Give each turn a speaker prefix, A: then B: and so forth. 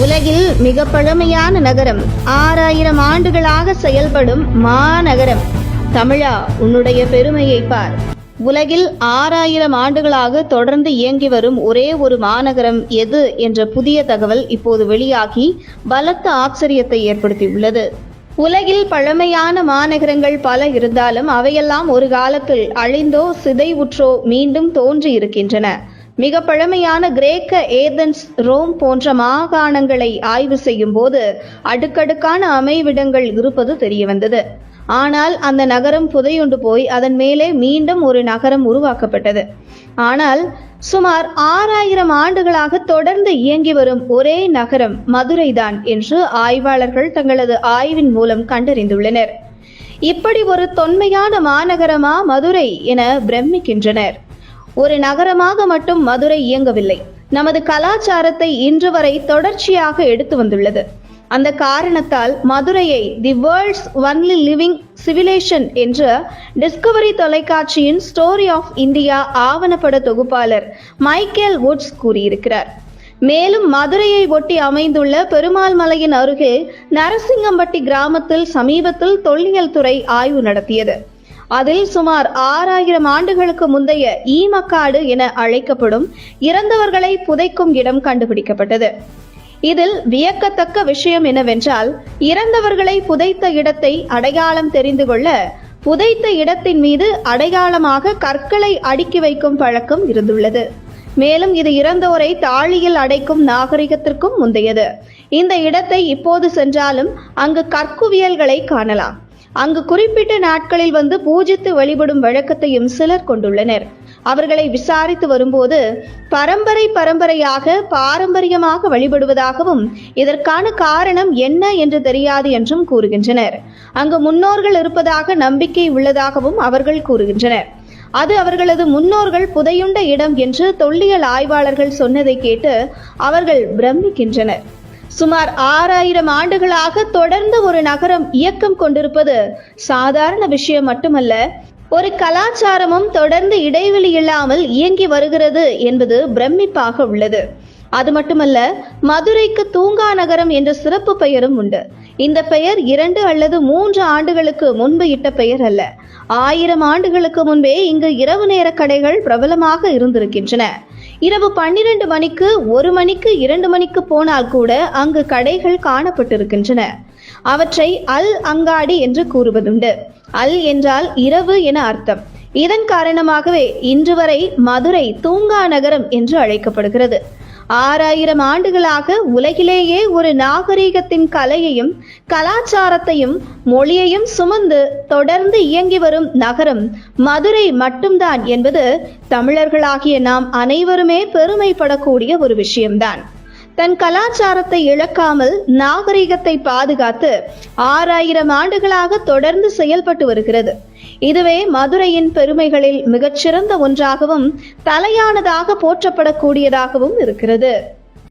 A: உலகில் மிக பழமையான நகரம். ஆறாயிரம் ஆண்டுகளாக செயல்படும் மாநகரம். தமிழா உன்னுடைய பெருமையை பார். உலகில் ஆறாயிரம் ஆண்டுகளாக தொடர்ந்து இயங்கி வரும் ஒரே ஒரு மாநகரம் எது என்ற புதிய தகவல் இப்போது வெளியாகி பலத்த ஆச்சரியத்தை ஏற்படுத்தியுள்ளது. உலகில் பழமையான மாநகரங்கள் பல இருந்தாலும் அவையெல்லாம் ஒரு காலத்தில் அழிந்தோ சிதைவுற்றோ மீண்டும் தோன்றி இருக்கின்றன மிக பழமையான கிரேக்க ஏதன்ஸ் ரோம் போன்ற மாகாணங்களை ஆய்வு செய்யும் போது அடுக்கடுக்கான அமைவிடங்கள் இருப்பது தெரியவந்தது. ஆனால் அந்த நகரம் புதையுண்டு போய் அதன் மேலே மீண்டும் ஒரு நகரம் உருவாக்கப்பட்டது. ஆனால் சுமார் ஆறாயிரம் ஆண்டுகளாக தொடர்ந்து இயங்கி வரும் ஒரே நகரம் மதுரைதான் என்று ஆய்வாளர்கள் தங்களது ஆய்வின் மூலம் கண்டறிந்துள்ளனர். இப்படி ஒரு தொன்மையான மாநகரமா மதுரை என பிரமிக்கின்றனர். ஒரு நகரமாக மட்டும் மதுரை இயங்கவில்லை. நமது கலாச்சாரத்தை இன்று வரை தொடர்ச்சியாக எடுத்து வந்துள்ளது. அந்த காரணத்தால் மதுரையை the world's only living civilisation என்ற டிஸ்கவரி தொலைக்காட்சியின் ஸ்டோரி ஆஃப் இந்தியா ஆவணப்பட தொகுப்பாளர் மைக்கேல் வுட்ஸ் கூறியிருக்கிறார். மேலும் மதுரையை ஒட்டி அமைந்துள்ள பெருமாள் மலையின் அருகே நரசிங்கம்பட்டி கிராமத்தில் சமீபத்தில் தொல்லியல் துறை ஆய்வு நடத்தியது. அதில் சுமார் ஆறாயிரம் ஆண்டுகளுக்கு முந்தைய ஈமக்காடு என அழைக்கப்படும் இறந்தவர்களை புதைக்கும் இடம் கண்டுபிடிக்கப்பட்டது. இதில் வியக்கத்தக்க விஷயம் என்னவென்றால் இறந்தவர்களை புதைத்த இடத்தை அடையாளம் தெரிந்து கொள்ள புதைத்த இடத்தின் மீது அடையாளமாக கற்களை அடுக்கி வைக்கும் பழக்கம் இருந்துள்ளது. மேலும் இது இறந்தோரை தாழியில் அடைக்கும் நாகரிகத்திற்கும் முந்தையது. இந்த இடத்தை இப்போது சென்றாலும் அங்கு கற்குவியல்களை காணலாம். அங்கு குறிப்பிட்ட நாட்களில் வந்து பூஜித்து வழிபடும் வழக்கத்தையும் சிலர் கொண்டுள்ளனர். அவர்களை விசாரித்து வரும்போது பரம்பரை பரம்பரையாக பாரம்பரியமாக வழிபடுவதாகவும் இதற்கான காரணம் என்ன என்று தெரியாது என்றும் கூறுகின்றனர். அங்கு முன்னோர்கள் இருப்பதாக நம்பிக்கை உள்ளதாகவும் அவர்கள் கூறுகின்றனர். அது அவர்களது முன்னோர்கள் புதையுண்ட இடம் என்று தொல்லியல் ஆய்வாளர்கள் சொன்னதை கேட்டு அவர்கள் பிரமிக்கின்றனர். சுமார் ஆறாயிரம் ஆண்டுகளாக தொடர்ந்து ஒரு நகரம் இயக்கம் கொண்டிருப்பது சாதாரண விஷயம் மட்டுமல்ல ஒரு கலாச்சாரமும் தொடர்ந்து இடைவெளி இல்லாமல் இயங்கி வருகிறது என்பது பிரமிப்பாக உள்ளது. அது மட்டுமல்ல மதுரைக்கு தூங்கா நகரம் என்ற சிறப்பு பெயரும் உண்டு. இந்த பெயர் இரண்டு அல்லது மூன்று ஆண்டுகளுக்கு முன்பு இட்ட பெயர் அல்ல. ஆயிரம் ஆண்டுகளுக்கு முன்பே இங்கு இரவு நேர கடைகள் பிரபலமாக இருந்திருக்கின்றன. இரவு பன்னிரண்டு மணிக்கு ஒரு மணிக்கு இரண்டு மணிக்கு போனால் கூட அங்கு கடைகள் காணப்பட்டிருக்கின்றன. அவற்றை அல் அங்காடி என்று கூறுவதுண்டு. அல் என்றால் இரவு என அர்த்தம். இதன் காரணமாகவே இன்று வரை மதுரை தூங்கா நகரம் என்று அழைக்கப்படுகிறது. ஆறாயிரம் ஆண்டுகளாக உலகிலேயே ஒரு நாகரீகத்தின் கலையையும் கலாச்சாரத்தையும் மொழியையும் சுமந்து தொடர்ந்து இயங்கி வரும் நகரம் மதுரை மட்டும்தான் என்பது தமிழர்களாகிய நாம் அனைவருமே பெருமைப்படக்கூடிய ஒரு விஷயம்தான். தன் கலாச்சாரத்தை இழக்காமல் நாகரிகத்தை பாதுகாத்து ஆறாயிரம் ஆண்டுகளாக தொடர்ந்து செயல்பட்டு வருகிறது. இதுவே மதுரையின் பெருமைகளில் மிகச்சிறந்த ஒன்றாகவும் தலையானதாக போற்றப்படக்கூடியதாகவும் இருக்கிறது.